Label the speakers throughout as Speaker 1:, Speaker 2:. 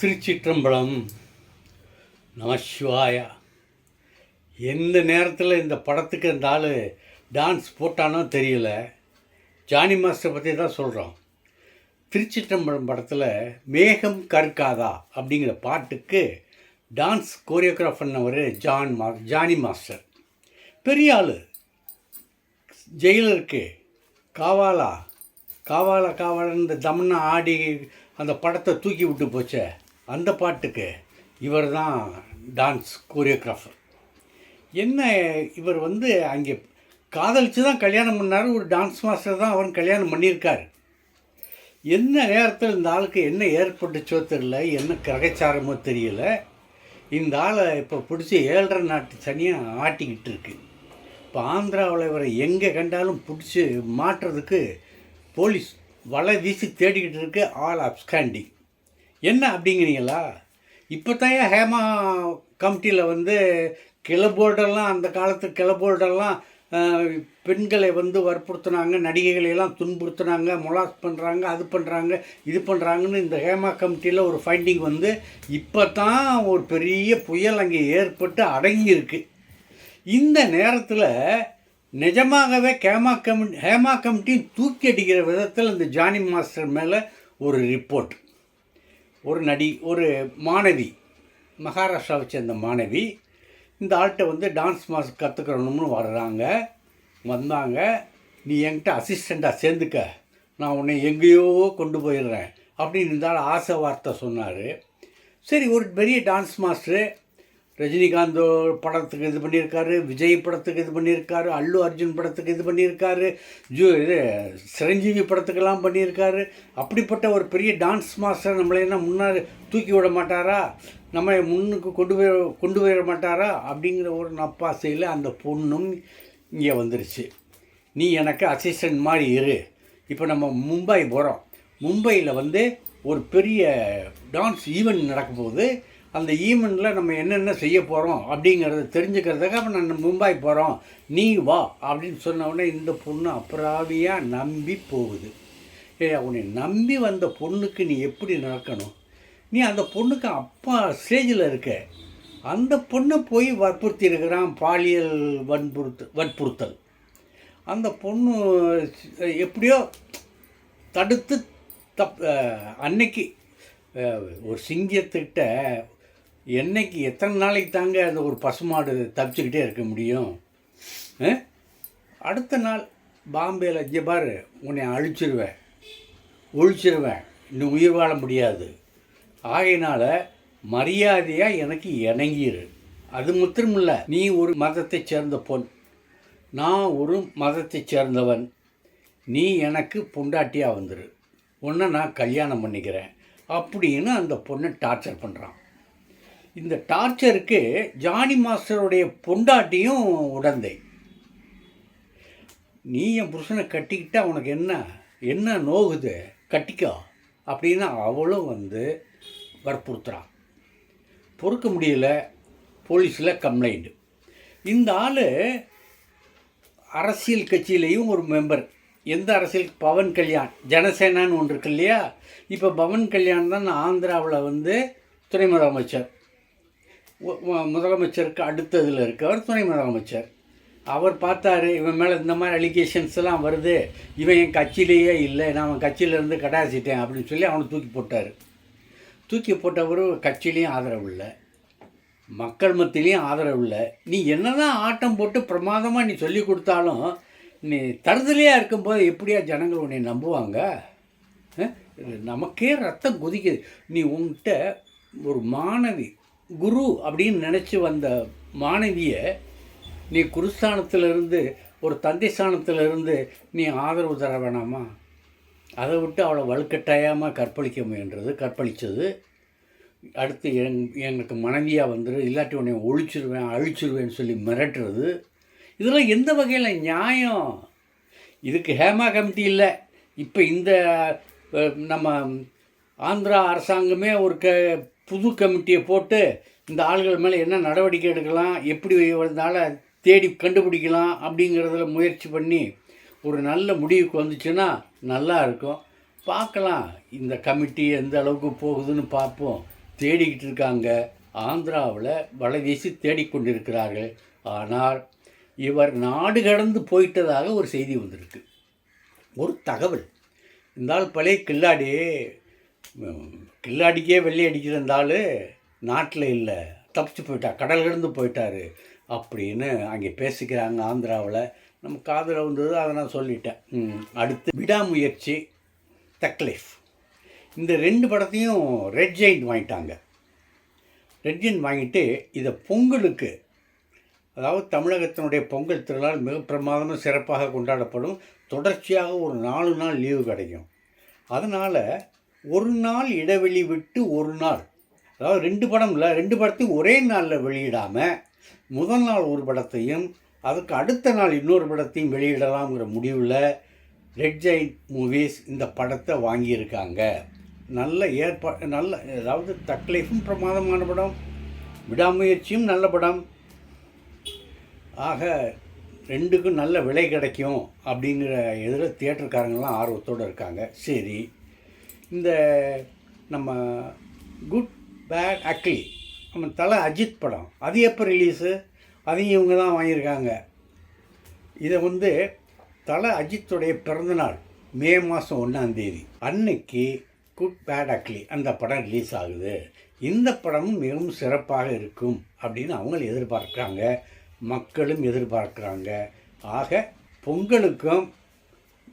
Speaker 1: திருச்சிற்றம்பலம் நமசிவாயா. எந்த நேரத்தில் இந்த படத்துக்கு இந்த ஆள் டான்ஸ் போட்டானோ தெரியல. ஜானி மாஸ்டர் பற்றி தான் சொல்கிறோம் திருச்சிற்றம்பலம் படத்தில் மேகம் கற்காதா அப்படிங்கிற பாட்டுக்கு டான்ஸ் கோரியோகிராஃப் பண்ணவர் ஜான் மா ஜானி மாஸ்டர். பெரிய ஆள். ஜெயிலருக்கு காவாலா காவாலா காவாலன்னு இந்த தமன்னா ஆடி அந்த படத்தை தூக்கி விட்டு போச்சே. அந்த பாட்டுக்கு இவர் தான் டான்ஸ் கோரியோகிராஃபர் என்ன இவர் வந்து அங்கே காதலிச்சு தான் கல்யாணம் பண்ணார் ஒரு டான்ஸ் மாஸ்டர் தான் அவர் கல்யாணம் பண்ணியிருக்கார். என்ன நேரத்தில் இந்த ஆளுக்கு என்ன ஏற்பட்டுச்சோ தெரியல என்ன கிரகச்சாரமோ தெரியல இந்த ஆளை இப்போ பிடிச்சி ஏழரை நாட்டு சனியாக ஆட்டிக்கிட்டு இருக்கு. இப்போ ஆந்திராவில் இவரை எங்கே கண்டாலும் பிடிச்சி மாட்டுறதுக்கு போலீஸ் வலை வீசி தேடிக்கிட்டு இருக்கு ஆல் அப்ஸ்காண்டி என்ன அப்படிங்கிறீங்களா? இப்போ தான் ஹேமா கமிட்டியில் வந்து கிளபோர்டெல்லாம் அந்த காலத்து கிளபோர்டெல்லாம் பெண்களை வந்து வற்புறுத்துனாங்க நடிகைகளையெல்லாம் துன்புறுத்துனாங்க மொலாஸ் பண்ணுறாங்க அது பண்ணுறாங்க இது பண்ணுறாங்கன்னு இந்த ஹேமா கமிட்டியில் ஒரு ஃபைண்டிங் வந்து இப்போ தான் ஒரு பெரிய புயல் அங்கே ஏற்பட்டு அடங்கியிருக்கு. இந்த நேரத்தில் நிஜமாகவே கேமா கமிட்டி ஹேமா கமிட்டியும் தூக்கி அடிக்கிற விதத்தில் இந்த ஜானி மாஸ்டர் மேலே ஒரு ரிப்போர்ட் ஒரு நடி ஒரு மாணவி மகாராஷ்டிராவை சேர்ந்த மாணவி இந்த ஆள்கிட்ட வந்து டான்ஸ் மாஸ் கற்றுக்கணும்னு வர்றாங்க. வந்தாங்க. நீ என்கிட்ட அசிஸ்டண்ட்டாக சேர்ந்துக்க. நான் உன்னை எங்கேயோ கொண்டு போயிடுறேன். அப்படின்னு இருந்தாலும் ஆசை வார்த்தை சொன்னார். சரி ஒரு பெரிய டான்ஸ் மாஸ்டரு ரஜினிகாந்த் படத்துக்கு இது பண்ணியிருக்காரு விஜய் படத்துக்கு இது பண்ணியிருக்காரு அல்லு அர்ஜுன் படத்துக்கு இது பண்ணியிருக்காரு ஜூ இது சிரஞ்சீவி படத்துக்கெல்லாம் பண்ணியிருக்காரு. அப்படிப்பட்ட ஒரு பெரிய டான்ஸ் மாஸ்டர் நம்மளை என்ன முன்னாடி தூக்கி விட மாட்டாரா? நம்மளை முன்னுக்கு கொண்டு போய் கொண்டு போயிட மாட்டாரா? அப்படிங்கிற ஒரு நப்பாசையில் அந்த பொண்ணும் இங்கே வந்துருச்சு. நீ எனக்கு அசிஸ்டன்ட் மாதிரி இரு. இப்போ நம்ம மும்பை போகிறோம் மும்பையில் வந்து ஒரு பெரிய டான்ஸ் ஈவெண்ட் நடக்கும்போது அந்த ஈவெண்ட்டில் நம்ம என்னென்ன செய்ய போகிறோம் அப்படிங்கிறத தெரிஞ்சுக்கிறதுக்காக நான் மும்பை போகிறோம் நீ வா அப்படின்னு சொன்ன உடனே இந்த பொண்ணு அப்புறாவியாக நம்பி போகுது. ஏ உன்னை நம்பி வந்த பொண்ணுக்கு நீ எப்படி நடக்கணும்? நீ அந்த பொண்ணுக்கு அப்பா ஸ்டேஜில் இருக்க. அந்த பொண்ணை போய் வற்புறுத்தி இருக்கிறான் பாலியல் வன்புறுத்து வற்புறுத்தல். அந்த பொண்ணு எப்படியோ தடுத்து தப் அன்னைக்கு ஒரு சிங்கத்துக்கிட்ட என்னைக்கு எத்தனை நாளைக்கு தாங்க அந்த ஒரு பசுமாடு தப்பிச்சுக்கிட்டே இருக்க முடியும்? அடுத்த நாள் பாம்பேயில் இங்கே பாரு உன்னை அழிச்சிருவேன் ஒழிச்சிருவேன். இன்னும் உயிர் வாழ முடியாது. ஆகையினால் மரியாதையாக எனக்கு இணங்கிரு. அது மாத்திரம் இல்லை நீ ஒரு மதத்தை சேர்ந்த பொன். நான் ஒரு மதத்தை சேர்ந்தவன். நீ எனக்கு பொண்டாட்டியாக வந்துரு. உன்னை நான் கல்யாணம் பண்ணிக்கிறேன். அப்படின்னு அந்த பொண்ணை டார்ச்சர் பண்ணுறான் இந்த டார்ச்சருக்கு ஜானி மாஸ்டருடைய பொண்டாட்டியும் உடந்தை. நீ என் புருஷனை கட்டிக்கிட்டா உனக்கு என்ன என்ன நோகுது? கட்டிக்கோ. அப்படின்னு அவளும் வந்து வற்புறுத்துகிறான் பொறுக்க முடியல போலீஸில் கம்ப்ளைண்ட். இந்த ஆள் அரசியல் கட்சியிலையும் ஒரு மெம்பர். எந்த அரசியல்? பவன் கல்யாண். ஜனசேனான்னு ஒன்று இருக்கு இல்லையா? இப்போ பவன் கல்யாண் தான் ஆந்திராவில் வந்து துணை முதலமைச்சர். முதலமைச்சருக்கு அடுத்ததில் இருக்கவர் துணை முதலமைச்சர். அவர் பார்த்தாரு இவன் மேலே இந்த மாதிரி அலிகேஷன்ஸ் எல்லாம் வருது. இவன் என் கட்சியிலேயே இல்லை. நான் அவன் கட்சியிலேருந்து கடாசிட்டேன் அப்படின்னு சொல்லி அவனை தூக்கி போட்டார். தூக்கி போட்டவர் கட்சியிலையும் ஆதரவு இல்லை. மக்கள் மத்தியிலையும் ஆதரவு இல்லை. நீ என்ன தான் ஆட்டம் போட்டு பிரமாதமாக நீ சொல்லி கொடுத்தாலும் நீ தருதலையாக இருக்கும்போது எப்படியா ஜனங்கள் உன்னை நம்புவாங்க? நமக்கே ரத்தம் கொதிக்குது. நீ உன்கிட்ட ஒரு மாணவி குரு அப்படின்னு நினச்சி வந்த மாணவியை நீ குருஸ்தானத்திலிருந்து ஒரு தந்தை ஸ்தானத்திலிருந்து நீ ஆதரவு தர வேணாமா? அதை விட்டு அவளை வலுக்கட்டாயமாக கற்பழிக்க முயன்றது கற்பழித்தது அடுத்து எங் எங்களுக்கு மனைவியாக வந்துடு இல்லாட்டி உன்னை ஒழிச்சிருவேன் அழிச்சிருவேன்னு சொல்லி மிரட்டுறது. இதெல்லாம் எந்த வகையில் நியாயம்? இதுக்கு ஹேமா கமிட்டி இல்லை. இப்போ இந்த நம்ம ஆந்திரா அரசாங்கமே ஒரு க புது கமிட்டியை போட்டு இந்த ஆள்கள் மேலே என்ன நடவடிக்கை எடுக்கலாம் எப்படி இருந்தால தேடி கண்டுபிடிக்கலாம் அப்படிங்கிறதுல முயற்சி பண்ணி ஒரு நல்ல முடிவுக்கு வந்துச்சுன்னா நல்லா இருக்கும். பார்க்கலாம் இந்த கமிட்டி எந்த அளவுக்கு போகுதுன்னு பார்ப்போம். தேடிக்கிட்டு இருக்காங்க. ஆந்திராவில் வலைவீசி தேடிக்கொண்டிருக்கிறார்கள். ஆனால் இவர் நாடு கடந்து போயிட்டதாக ஒரு செய்தி வந்திருக்கு. ஒரு தகவல். இருந்தால் பழைய கில்லாடி கில்லாடிக்கே வெள்ளி அடிக்கிற இந்த நாட்டில் இல்லை. தப்பிச்சு போயிட்டா கடல் போயிட்டாரு அப்படின்னு அங்கே பேசிக்கிறாங்க ஆந்திராவில். நம்ம காதில் வந்தது அதை நான் சொல்லிட்டேன். அடுத்து விடாமுயற்சி தக்லீஃப். இந்த ரெண்டு படத்தையும் ரெட் ஜெயிண்ட் வாங்கிட்டாங்க. ரெட் ஜெயின் வாங்கிட்டு இதை பொங்கலுக்கு அதாவது தமிழகத்தினுடைய பொங்கல் திருநாள் மிக பிரமாதமாக சிறப்பாக கொண்டாடப்படும். தொடர்ச்சியாக ஒரு நாலு நாள் லீவு கிடைக்கும். அதனால் ஒரு நாள் இடைவெளி விட்டு ஒரு நாள். அதாவது ரெண்டு படம் இல்லை ரெண்டு படத்தையும் ஒரே நாளில் வெளியிடாமல் முதல் நாள் ஒரு படத்தையும் அதுக்கு அடுத்த நாள் இன்னொரு படத்தையும் வெளியிடலாம்ங்கிற முடிவில் ரெட் ஜெயின் மூவிஸ் இந்த படத்தை வாங்கியிருக்காங்க. நல்ல ஏற்பா நல்ல அதாவது தக்லைஃபும் பிரமாதமான படம். விடாமுயற்சியும் நல்ல படம். ஆக ரெண்டுக்கும் நல்ல விலை கிடைக்கும் அப்படிங்கிற இதில் தியேட்டருக்காரங்களாம் ஆர்வத்தோடு இருக்காங்க. சரி. இந்த நம்ம குட் பேட் அக்லி நம்ம தலை அஜித் படம். அது எப்போ ரிலீஸு அதையும் இவங்க தான் வாங்கியிருக்காங்க. இதை வந்து தலை அஜித்துடைய பிறந்தநாள் மே மாதம் ஒன்றாந்தேதி அன்னைக்கு குட் பேட் அக்லி அந்த படம் ரிலீஸ் ஆகுது. இந்த படமும் மிகவும் சிறப்பாக இருக்கும் அப்படின்னு அவங்க எதிர்பார்க்குறாங்க. மக்களும் எதிர்பார்க்குறாங்க. ஆக பொங்கலுக்கும்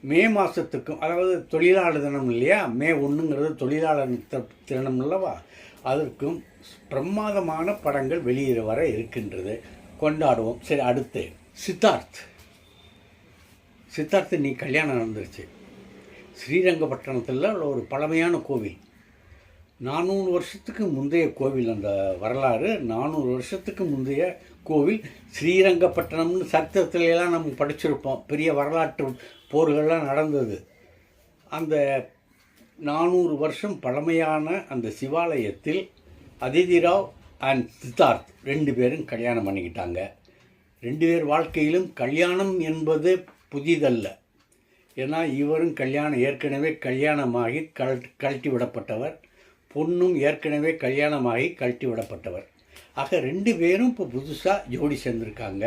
Speaker 1: மே மாதத்துக்கும் அதாவது தொழிலாளர் தினம் இல்லையா? மே ஒன்றுங்கிறது தொழிலாளர் தினம் அல்லவா? அதற்கும் பிரமாதமான படங்கள் வெளியிட வர இருக்கின்றது. கொண்டாடுவோம். சரி அடுத்து. சித்தார்த். சித்தார்த்து நீ கல்யாணம் நடந்துருச்சு. ஸ்ரீரங்கப்பட்டணத்தில் உள்ள ஒரு பழமையான கோவில். நானூறு வருஷத்துக்கு முந்தைய கோவில் அந்த வரலாறு நானூறு வருஷத்துக்கு முந்தைய கோவில். ஸ்ரீரங்கப்பட்டினம்னு சரித்திரத்துலலாம் நம்ம படிச்சிருப்போம். பெரிய வரலாற்று போர்கள்லாம் நடந்தது. அந்த நானூறு வருஷம் பழமையான அந்த சிவாலயத்தில் அதிதிராவ் அண்ட் சித்தார்த் ரெண்டு பேரும் கல்யாணம் பண்ணிக்கிட்டாங்க. ரெண்டு பேர் வாழ்க்கையிலும் கல்யாணம் என்பது புதிதல்ல. ஏன்னா இவரும் கல்யாணம் ஏற்கனவே கல்யாணமாகி கழ கழட்டி விடப்பட்டவர். பொண்ணும் ஏற்கனவே கல்யாணமாகி கழட்டி விடப்பட்டவர். ஆக ரெண்டு பேரும் இப்போ புதுசாக ஜோடி சேர்ந்துருக்காங்க.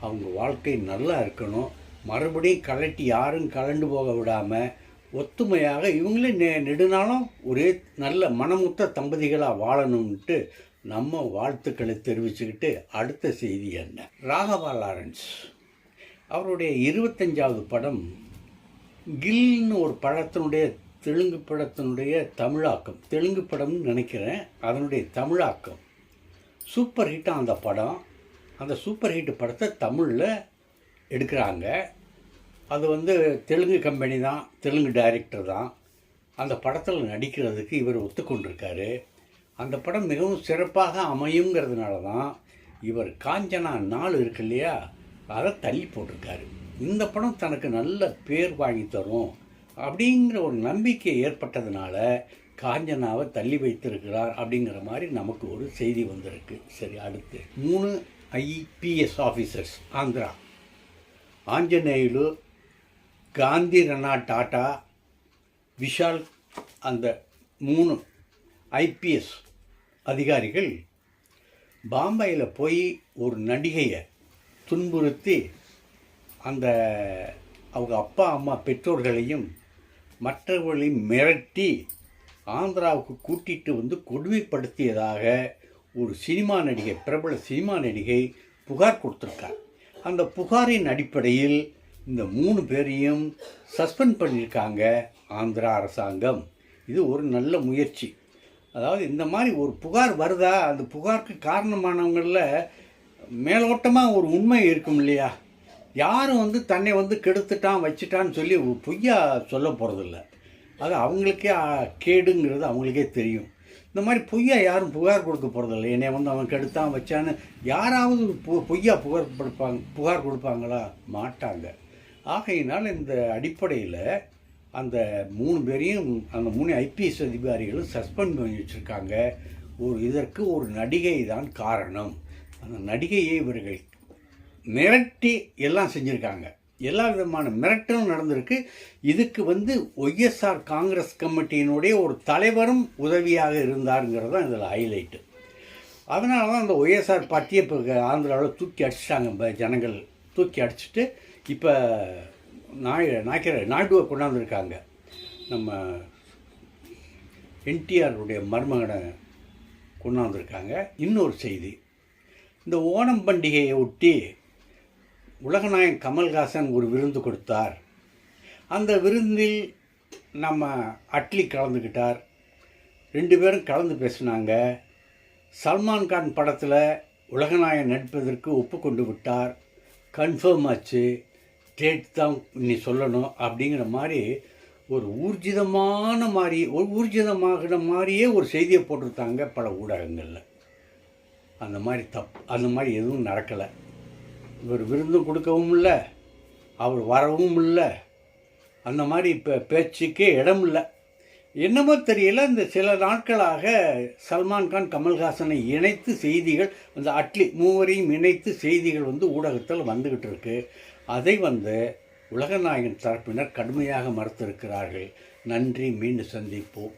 Speaker 1: அவங்க வாழ்க்கை நல்லா இருக்கணும். மறுபடியும் கழட்டி யாரும் கலண்டு போக விடாமல் ஒத்துமையாக இவங்களே நெ நெடுநாளும் ஒரே நல்ல மனமுத்த தம்பதிகளாக வாழணும்ன்ட்டு நம்ம வாழ்த்துக்களை தெரிவிச்சுக்கிட்டு அடுத்த செய்தி என்ன? ராகவா லாரன்ஸ். அவருடைய இருபத்தஞ்சாவது படம் கில்னு ஒரு படத்தினுடைய தெலுங்கு படத்தினுடைய தமிழாக்கம். தெலுங்கு படம்னு நினைக்கிறேன். அதனுடைய தமிழாக்கம். சூப்பர் ஹிட்டாக அந்த படம். அந்த சூப்பர் ஹிட் படத்தை தமிழில் எடுக்கிறாங்க. அது வந்து தெலுங்கு கம்பெனி தான். தெலுங்கு டைரக்டர் தான். அந்த படத்தில் நடிக்கிறதுக்கு இவர் ஒத்துக்கொண்டிருக்காரு. அந்த படம் மிகவும் சிறப்பாக அமையுங்கிறதுனால தான் இவர் காஞ்சனா நாள் இருக்கு இல்லையா? அதை தள்ளி போட்டிருக்காரு. இந்த படம் தனக்கு நல்ல பேர் வாங்கி தரும். அப்படிங்கிற ஒரு நம்பிக்கை ஏற்பட்டதுனால காஞ்சனாவை தள்ளி வைத்திருக்கிறார் அப்படிங்கிற மாதிரி நமக்கு ஒரு செய்தி வந்திருக்கு. சரி அடுத்து. மூணு ஐபிஎஸ் ஆஃபீஸர்ஸ் ஆந்திரா. ஆஞ்சநேயுலு காந்தி ரனா டாட்டா விஷால் அந்த மூணு ஐபிஎஸ் அதிகாரிகள் பாம்பேயில் போய் ஒரு நடிகையை துன்புறுத்தி அந்த அவங்க அப்பா அம்மா பெற்றோர்களையும் மற்றவர்களை மிரட்டி ஆந்திராவுக்கு கூட்டிட்டு வந்து கொடுமைப்படுத்தியதாக ஒரு சினிமா நடிகை பிரபல சினிமா நடிகை புகார் கொடுத்துருக்கார். அந்த புகாரின் அடிப்படையில் இந்த மூணு பேரையும் சஸ்பெண்ட் பண்ணியிருக்காங்க ஆந்திரா அரசாங்கம். இது ஒரு நல்ல முயற்சி. அதாவது இந்த மாதிரி ஒரு புகார் வருதா? அந்த புகாருக்கு காரணமானவங்களில் மேலோட்டமாக ஒரு உண்மை இருக்கும் இல்லையா? யாரும் வந்து தன்னை வந்து கெடுத்துட்டான் வச்சுட்டான்னு சொல்லி பொய்யா சொல்ல போகிறதில்ல அது அவங்களுக்கே கேடுங்கிறது அவங்களுக்கே தெரியும். இந்த மாதிரி பொய்யா யாரும் புகார் கொடுக்க போகிறதில்ல என்னை வந்து அவன் கெடுத்தான் வச்சான்னு யாராவது பொ பொய்யா புகார் கொடுப்பாங்க புகார் கொடுப்பாங்களா? மாட்டாங்க. ஆகையினால் இந்த அடிப்படையில் அந்த மூணு பேரையும் அந்த மூணு ஐபிஎஸ் அதிகாரிகளும் சஸ்பெண்ட் பண்ணி வச்சுருக்காங்க. ஒரு இதற்கு ஒரு நடிகை தான் காரணம். அந்த நடிகையை இவர்கள் மிரட்டி எல்லாம் செஞ்சுருக்காங்க. எல்லா விதமான மிரட்டலும் நடந்திருக்கு. இதுக்கு வந்து ஒய்எஸ்ஆர் காங்கிரஸ் கமிட்டியினுடைய ஒரு தலைவரும் உதவியாக இருந்தாருங்கிறது தான் இதில் ஹைலைட்டு. அதனால தான் அந்த ஒய்எஸ்ஆர் பார்ட்டியை இப்போ ஆந்திராவில் தூக்கி அடிச்சிட்டாங்க இப்போ ஜனங்கள். தூக்கி அடிச்சிட்டு இப்போ நாய் நாய்க்கிற நாயுடுவை கொண்டாந்துருக்காங்க. நம்ம என்டிஆருடைய மருமகனை கொண்டாந்துருக்காங்க. இன்னொரு செய்தி. இந்த ஓணம் பண்டிகையை ஒட்டி உலகநாயகன் கமல்ஹாசன் ஒரு விருந்து கொடுத்தார். அந்த விருந்தில் நம்ம அட்லி கலந்துக்கிட்டார். ரெண்டு பேரும் கலந்து பேசினாங்க. சல்மான் கான் படத்தில் உலகநாயகன் நடிப்பதற்கு ஒப்புக்கொண்டு விட்டார். கன்ஃபார்ம் ஆச்சு. டேட் தான் நீ சொல்லணும் அப்படிங்கிற மாதிரி ஒரு ஊர்ஜிதமான மாதிரி ஒரு ஊர்ஜிதமாகிற மாதிரியே ஒரு செய்தியை போட்டிருந்தாங்க பல ஊடகங்களில். அந்த மாதிரி தப் அந்த மாதிரி எதுவும் நடக்கலை. இவர் விருந்தும் கொடுக்கவும் இல்லை அவர் வரவும் இல்லை. அந்த மாதிரி இப்போ பேச்சுக்கே இடம் இல்லை. என்னமோ தெரியல இந்த சில நாட்களாக சல்மான்கான் கமல்ஹாசனை இணைத்து செய்திகள் அந்த அட்லி மூவரையும் இணைத்து செய்திகள் வந்து ஊடகத்தில் வந்துக்கிட்டு இருக்கு. அதை வந்து உலகநாயகன் தரப்பினர் கடுமையாக மறுத்திருக்கிறார்கள். நன்றி மீண்டும் சந்திப்போம்.